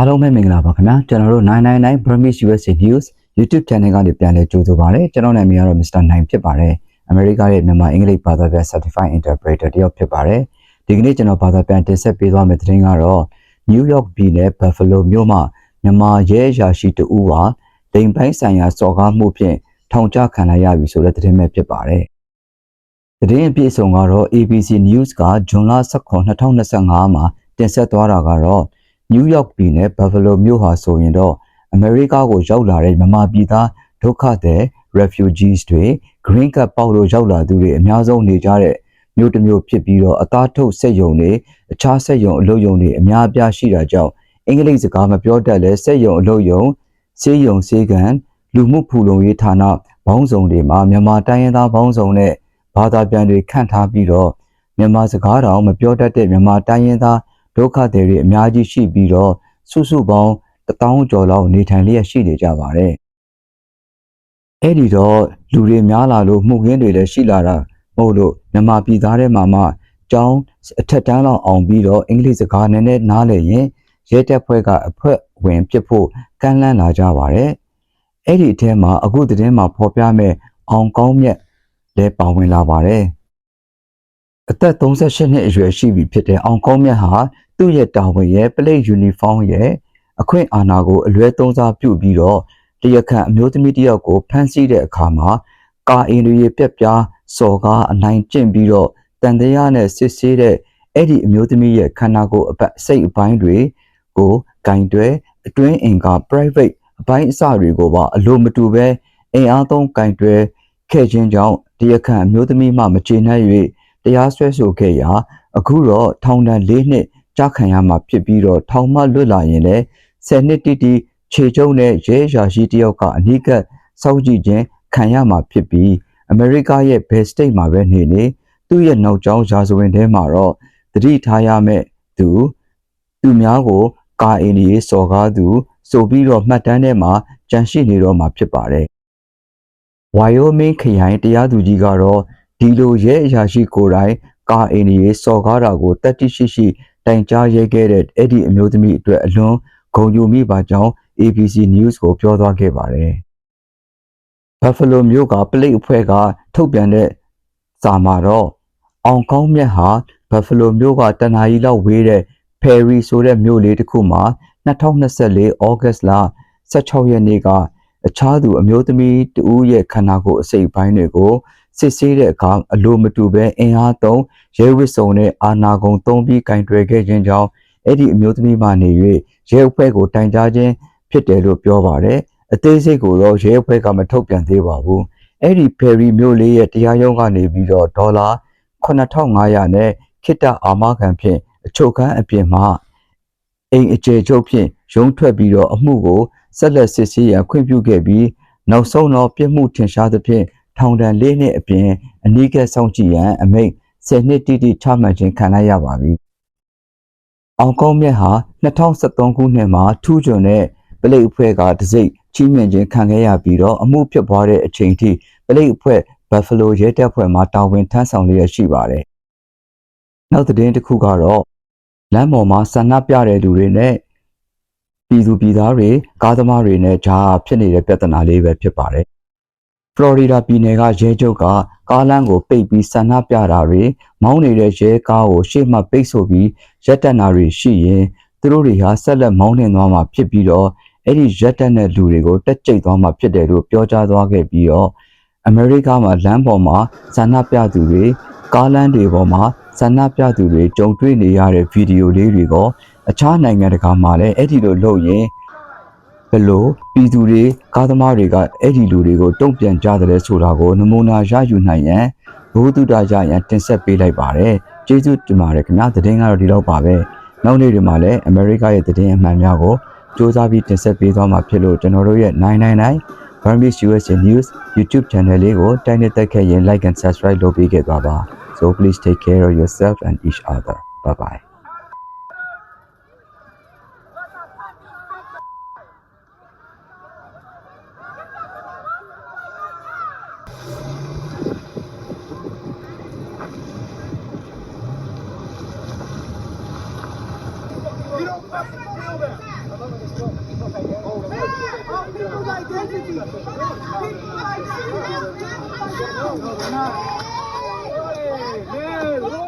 အားလုံးပဲမင်္ဂလာပါခင်ဗျာကျွန်တော်တို့999 Burmese USA News YouTube channel ကနေပြန်လည်ကြိုဆိုပါရစေကျွန်တော်နာမည်ကတော့ Mr. 9ဖြစ်ပါတယ်အမေရိကရဲ့မြန်မာအင်္ဂလိပ်ဘာသာပြန် Certified Interpreter တယောက်ဖြစ်ပါတယ်ဒီကနေ့ကျွန်တော်ဘာသာပြန်တင်ဆက်ပေးသွားမယ့်သတင်းကတော့ New York ပြည်နယ် Buffalo မြို့မှာမြန်မာရဲအရာရှိတဦးဟာလိမ်ပိုင်းဆိုင်ရာစော်ကားမှုဖြင့်ထောင်ချခံလိုက်ရပြီဆိုတဲ့သတင်းပဲဖြစ်ပါတယ်သတင်းအပြည့်အစုံကတော့ ABC News ကဇွန်လ19 2025မှာတင်ဆက်သွားတာကတော့ နယူးယောက်ပြည်နယ်ဘတ်ဖလိုမြို့ဟာဆိုရင်တော့အမေရိကကိုရောက်လာတဲ့မြန်မာပြည်သားဒုက္ခသည် refugees တွေ green card ပေါက်လို့ရောက်လာသူတွေအများဆုံးနေကြတဲ့မြို့တစ်မြို့ဖြစ်ပြီးတော့အသားထုတ်စက်ယုံတွေအခြားစက်ယုံအလုပ်ယုံတွေအများအပြားရှိတာကြောင့်အင်္ဂလိပ်စကားမပြောတတ်လဲစက်ယုံအလုပ်ယုံစေးယုံစေးကန်လူမှုဖူလုံရေးဌာနဘောင်းဆောင်တွေမှာမြန်မာတိုင်းရင်းသားဘောင်းဆောင်နဲ့ဘာသာပြန်တွေခန့်ထားပြီးတော့မြန်မာစကားတောင်မပြောတတ်တဲ့မြန်မာတိုင်းရင်းသား ဒုက္ခသည်တွေအများကြီးရှိပြီးတော့စုစုပေါင်းတထောင်ကျော်လောက်နေထိုင်လျက်ရှိနေကြပါတယ်။အဲ့ဒီတော့လူတွေများလာလို့မှုခင်းတွေလည်းရှိလာတာမဟုတ်လို့မြန်မာပြည်သားတွေမှာမှကျောင်းအထက်တန်းလောက်အောင်ပြီးတော့အင်္ဂလိပ်စကားနည်းနည်းနားလည်ရင်ရဲတပ်ဖွဲ့ကအဖွဲ့ဝင်ဖြစ်ဖို့ကမ်းလှမ်းလာကြပါတယ်။အဲ့ဒီအထဲမှာအခုသတင်းမှာဖော်ပြမဲ့အောင်ကောင်းမြတ်လည်းပါဝင်လာပါတယ်။ အသက်38နှစ်အရွယ်ရှိပြီဖြစ်တဲ့အောင်ကောင်းမြတ်ဟာသူ့ရဲ့တာဝန်ရဲ့ plate uniform ရဲ့အခွင့်အာဏာကိုအလွဲသုံးစားပြုပြီးတော့တရားခံအမျိုးသမီးတစ်ယောက်ကိုဖမ်းဆီးတဲ့အခါမှာကာအင်တွေပြက်ပြားစော်ကားအနိုင်ကျင့်ပြီးတော့တန်တရားနဲ့စစ်ဆေးတဲ့အဲ့ဒီအမျိုးသမီးရဲ့ခန္ဓာကိုယ်အပတ်စိတ်အပိုင်းတွေကိုဂင်တွဲအတွင်းအင်က private အပိုင်းအစတွေကိုပါအလိုမတူပဲအင်အားသုံးဂင်တွဲခဲ့ခြင်းကြောင့်တရားခံအမျိုးသမီးမှမကျေနပ်၍ တရားစွဲဆိုခဲ့ရာအခုတော့ထောင်ဒဏ်၄နှစ်ကြာခံရမှာဖြစ်ပြီးတော့ထောင်မှလွတ်လာရင်လည်း10နှစ်တိတိခြေကျုံနဲ့ရဲရာရှိတယောက်ကအနိကစောင့်ကြည့်ခြင်းခံရမှာဖြစ်ပြီးအမေရိကရဲ့ဘယ်စတိတ်မှာပဲနေနေသူ့ရဲ့နောက်ကျောင်းရာဇဝင်ထဲမှာတော့တတိထားရမယ့်သူသူများကို ကာအင်ဒီစော်ကားသူ ဆိုပြီးတော့မှတ်တမ်းထဲမှာကြန့်ရှိနေတော့မှာဖြစ်ပါတယ်ဝိုင်ယိုမင်းခရိုင်တရားသူကြီးကတော့ ဒီလိုရဲအရာရှိကိုယ်တိုင်ကာအင်ဒီစော်ကားတာကိုတတိရှိရှိတိုင်ကြားရဲခဲ့တဲ့အဲ့ဒီအမျိုးသမီးအတွက်အလွန်ဂုဏ်ယူမိပါကြောင်း ABC News ကိုပြောသွားခဲ့ပါတယ်။ Buffalo မြို့ကပလိတ်အဖွဲ့ကထုတ်ပြန်တဲ့စာမှာတော့အောင်ကောင်းမြတ်ဟာ Buffalo မြို့ကတနအီလောက်ဝေးတဲ့ Perry ဆိုတဲ့မြို့လေးတစ်ခုမှာ2024 August လ16ရက်နေ့ကအခြားသူအမျိုးသမီးတဦးရဲ့ခန္ဓာကိုယ်အစိတ်ပိုင်းတွေကို စစ်ဆေးတဲ့အခါအလိုမတူပဲအင်အားသုံးရဲဝစ်စုံနဲ့အာနာကုံသုံးပြီးကင်တွယ်ခဲ့ခြင်းကြောင့်အဲ့ဒီအမျိုးသမီးမှနေ၍ရဲအဖွဲ့ကိုတိုင်ကြားခြင်းဖြစ်တယ်လို့ပြောပါတယ်အသေးစိတ်ကိုတော့ရဲအဖွဲ့ကမထုတ်ပြန်သေးပါဘူးအဲ့ဒီဖယ်ရီမျိုးလေးရဲ့တရားရုံးကနေပြီးတော့ဒေါ်လာ9500နဲ့ခိတ္တအာမခံဖြင့်အချုပ်ခန်းအပြင်မှာအိမ်အကျယ်ချုပ်ဖြင့်ရုံးထွက်ပြီးတော့အမှုကိုဆက်လက်စစ်ဆေးရန်ခွင့်ပြုခဲ့ပြီးနောက်ဆုံးတော့ပြစ်မှုထင်ရှားသဖြင့် ထောင်ဒဏ်၄နှစ်အပြင်အနိကစောင့်ကြည့်ရန်အမိန့်10နှစ်တိတိချမှတ်ခြင်းခံလိုက်ရပါပြီ။အောင်ကောင်းမြတ်ဟာ2013ခုနှစ်မှာထူးချွန်တဲ့ပလိတ်အဖွဲ့ကတစိမ့်ချီးမြှင့်ခြင်းခံခဲ့ရပြီးတော့အမှုဖြစ်ပွားတဲ့အချိန်ထိပလိတ်အဖွဲ့ဘတ်ဖလိုရဲတပ်ဖွဲ့မှတာဝန်ထမ်းဆောင်လျက်ရှိပါတယ်။နောက်သတင်းတစ်ခုကတော့လမ်းပေါ်မှာဆန္ဒပြတဲ့လူတွေနဲ့ပြည်သူပြည်သားတွေကားသမားတွေနဲ့ကြားဖြစ်နေတဲ့ပြဿနာလေးပဲဖြစ်ပါတယ်။ ဖလော်ရီဒါပြည်နယ်ကရဲချုပ်ကကားလမ်းကိုပိတ်ပြီးဆန္ဒပြတာတွေမောင်းနေတဲ့ရဲကားကိုရှေ့မှပိတ်ဆို့ပြီးရက်တက်နာတွေရှိရင်သူတို့တွေဟာဆက်လက်မောင်းနှင်သွားမှာဖြစ်ပြီးတော့အဲ့ဒီရက်တက်တဲ့လူတွေကိုတက်ကြိတ်သွားမှာဖြစ်တယ်လို့ပြောကြားသွားခဲ့ပြီးတော့အမေရိကမှာလမ်းပေါ်မှာဆန္ဒပြသူတွေကားလမ်းတွေပေါ်မှာဆန္ဒပြသူတွေကြုံတွေ့နေရတဲ့ဗီဒီယိုလေးတွေကအခြားနိုင်ငံတကာမှာလည်းအဲ့ဒီလိုလုပ်ရင် ဘယ်လိုပြည်သူတွေကားသမားတွေကအဲ့ဒီလူတွေကိုတုံ့ပြန်ကြတယ်ဆိုတာကိုနမူနာရယူနိုင်ရန်ဘုသူတရရန်တင်ဆက်ပေးလိုက်ပါတယ်ကျေးဇူးတင်ပါတယ်ခင်ဗျာသတင်းကတော့ဒီလောက်ပါပဲနောက်နေ့တွေမှာလည်းအမေရိကရဲ့သတင်းအမှန်များကိုစူးစမ်းပြီးတင်ဆက်ပေးသွားမှာဖြစ်လို့ကျွန်တော်တို့ရဲ့999 Burmese USA News YouTube channel လေးကိုတိုင်းနဲ့တက်ခဲ့ရင် like and subscribe လုပ်ပေးခဲ့ပါပါ so please take care of yourself and each other bye bye People's identity. People's identity.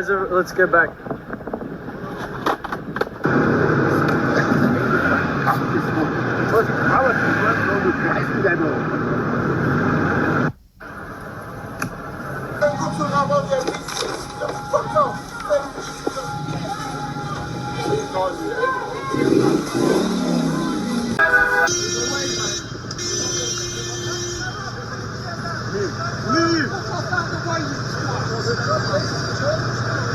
guys are, let's get back. todos nós.